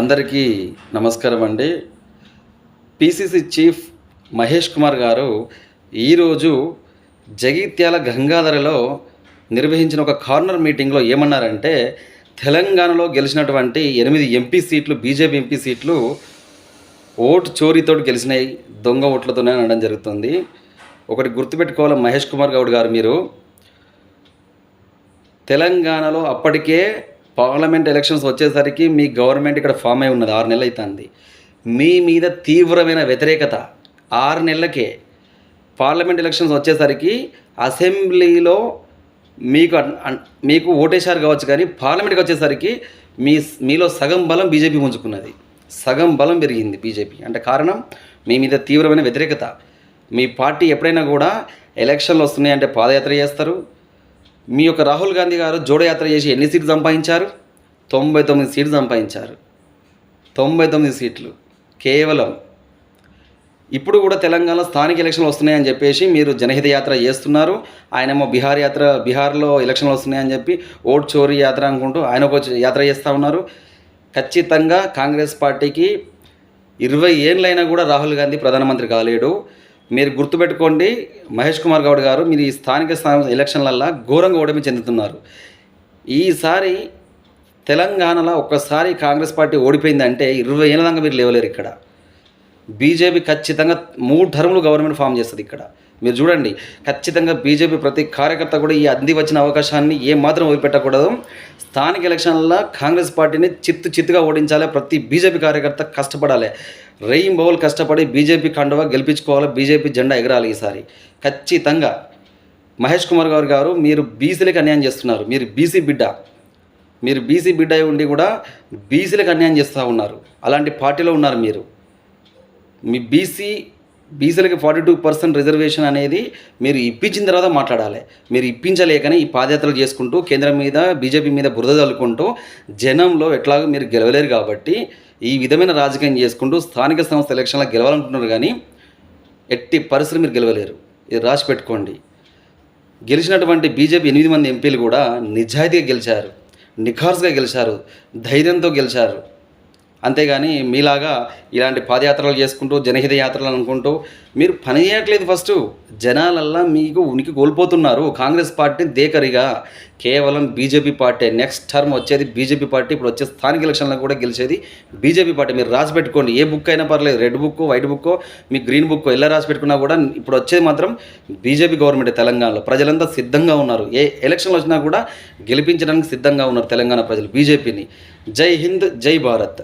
అందరికీ నమస్కారం అండి. పిసిసి చీఫ్ మహేష్ కుమార్ గారు ఈరోజు జగిత్యాల గంగాధరలో నిర్వహించిన ఒక కార్నర్ మీటింగ్లో ఏమన్నారంటే తెలంగాణలో గెలిచినటువంటి ఎనిమిది ఎంపీ సీట్లు బీజేపీ ఎంపీ సీట్లు ఓటు చోరీతో గెలిచినాయి దొంగ ఓట్లతోనే అనడం జరుగుతుంది. ఒకటి గుర్తుపెట్టుకోవాలి మహేష్ కుమార్ గౌడ్ గారు మీరు? తెలంగాణలో అప్పటికే పార్లమెంట్ ఎలక్షన్స్ వచ్చేసరికి మీ గవర్నమెంట్ ఇక్కడ ఫామ్ అయి ఉన్నది ఆరు నెలలు అవుతుంది మీ మీద తీవ్రమైన వ్యతిరేకత. ఆరు నెలలకే పార్లమెంట్ ఎలక్షన్స్ వచ్చేసరికి అసెంబ్లీలో మీకు మీకు ఓటేశారు కావచ్చు కానీ పార్లమెంట్కి వచ్చేసరికి మీ మీలో సగం బలం బీజేపీ ఉంచుకున్నది సగం బలం పెరిగింది బీజేపీ. అంటే కారణం మీ మీద తీవ్రమైన వ్యతిరేకత. మీ పార్టీ ఎప్పుడైనా కూడా ఎలక్షన్లు వస్తున్నాయంటే పాదయాత్ర చేస్తారు. మీ యొక్క రాహుల్ గాంధీ గారు జోడయాత్ర చేసి ఎన్ని సీట్లు సంపాదించారు? తొంభై తొమ్మిది సీట్లు సంపాదించారు. తొంభై తొమ్మిది సీట్లు. కేవలం ఇప్పుడు కూడా తెలంగాణ స్థానిక ఎలక్షన్లు వస్తున్నాయని చెప్పేసి మీరు జనహిత యాత్ర చేస్తున్నారు. ఆయనేమో బీహార్ యాత్ర బీహార్లో ఎలక్షన్లు వస్తున్నాయని చెప్పి ఓట్ చోరీ యాత్ర అనుకుంటూ ఆయన ఒక యాత్ర చేస్తూ ఉన్నారు. ఖచ్చితంగా కాంగ్రెస్ పార్టీకి ఇరవై ఏళ్ళైనా కూడా రాహుల్ గాంధీ ప్రధానమంత్రి కాలేడు. మీరు గుర్తుపెట్టుకోండి మహేష్ కుమార్ గౌడ్ గారు మీరు ఈ స్థానిక స్థానిక ఎలక్షన్లల్లో ఘోరంగా ఓటమి చెందుతున్నారు. ఈసారి తెలంగాణలో ఒక్కసారి కాంగ్రెస్ పార్టీ ఓడిపోయిందంటే ఇరవై ఏళ్ళ దాకా మీరు లేవలేరు ఇక్కడ. బీజేపీ ఖచ్చితంగా మూడు టర్ములు గవర్నమెంట్ ఫామ్ చేస్తుంది ఇక్కడ. మీరు చూడండి ఖచ్చితంగా బీజేపీ ప్రతి కార్యకర్త కూడా ఈ అంది వచ్చిన అవకాశాన్ని ఏ మాత్రం వదిలిపెట్టకూడదు. స్థానిక ఎలక్షన్లలో కాంగ్రెస్ పార్టీని చిత్తు చిత్తుగా ఓడించాలి ప్రతి బీజేపీ కార్యకర్త కష్టపడాలి. రెయిన్ బౌల్ కష్టపడి బీజేపీ కండువా గెలిపించుకోవాలి బీజేపీ జెండా ఎగరాలి ఈసారి. ఖచ్చితంగా. మహేష్ కుమార్ గారు గారు మీరు బీసీలకు అన్యాయం చేస్తున్నారు. మీరు బీసీ బిడ్డ. మీరు బీసీ బిడ్డ అయి ఉండి కూడా బీసీలకు అన్యాయం చేస్తూ ఉన్నారు. అలాంటి పార్టీలో ఉన్నారు మీరు. మీ బీసీ బీసీలకి ఫార్టీ టూ పర్సెంట్ రిజర్వేషన్ అనేది మీరు ఇప్పించిన తర్వాత మాట్లాడాలి. మీరు ఇప్పించలేకనే ఈ పాదయాత్రలు చేసుకుంటూ కేంద్రం మీద బీజేపీ మీద బురద చల్లుకుంటూ జనంలో ఎట్లాగో మీరు గెలవలేరు కాబట్టి ఈ విధమైన రాజకీయం చేసుకుంటూ స్థానిక సంస్థ ఎలక్షన్లో గెలవాలనుకుంటున్నారు కానీ ఎట్టి పరిస్థితులు మీరు గెలవలేరు. ఇది రాసి పెట్టుకోండి. గెలిచినటువంటి బీజేపీ ఎనిమిది మంది ఎంపీలు కూడా నిజాయితీగా గెలిచారు. నిఖార్స్గా గెలిచారు. ధైర్యంతో గెలిచారు. అంతేగాని మీలాగా ఇలాంటి పాదయాత్రలు చేసుకుంటూ జనహిత యాత్రలు అనుకుంటూ మీరు పని చేయట్లేదు ఫస్ట్. జనాలల్లా మీకు ఉనికి కోల్పోతున్నారు. కాంగ్రెస్ పార్టీ దేకరిగా. కేవలం బీజేపీ పార్టీ నెక్స్ట్ టర్మ్ వచ్చేది బీజేపీ పార్టీ ఇప్పుడు వచ్చే స్థానిక ఎలక్షన్లో కూడా గెలిచేది బీజేపీ పార్టీ. మీరు రాసి పెట్టుకోండి ఏ బుక్ అయినా పర్లేదు రెడ్ బుక్ వైట్ బుక్ మీ గ్రీన్ బుక్ ఎలా రాసి పెట్టుకున్నా కూడా ఇప్పుడు వచ్చేది మాత్రం బీజేపీ గవర్నమెంట్ తెలంగాణలో. ప్రజలంతా సిద్ధంగా ఉన్నారు. ఏ ఎలక్షన్లు వచ్చినా కూడా గెలిపించడానికి సిద్ధంగా ఉన్నారు తెలంగాణ ప్రజలు బీజేపీని. జై హింద్ జై భారత్.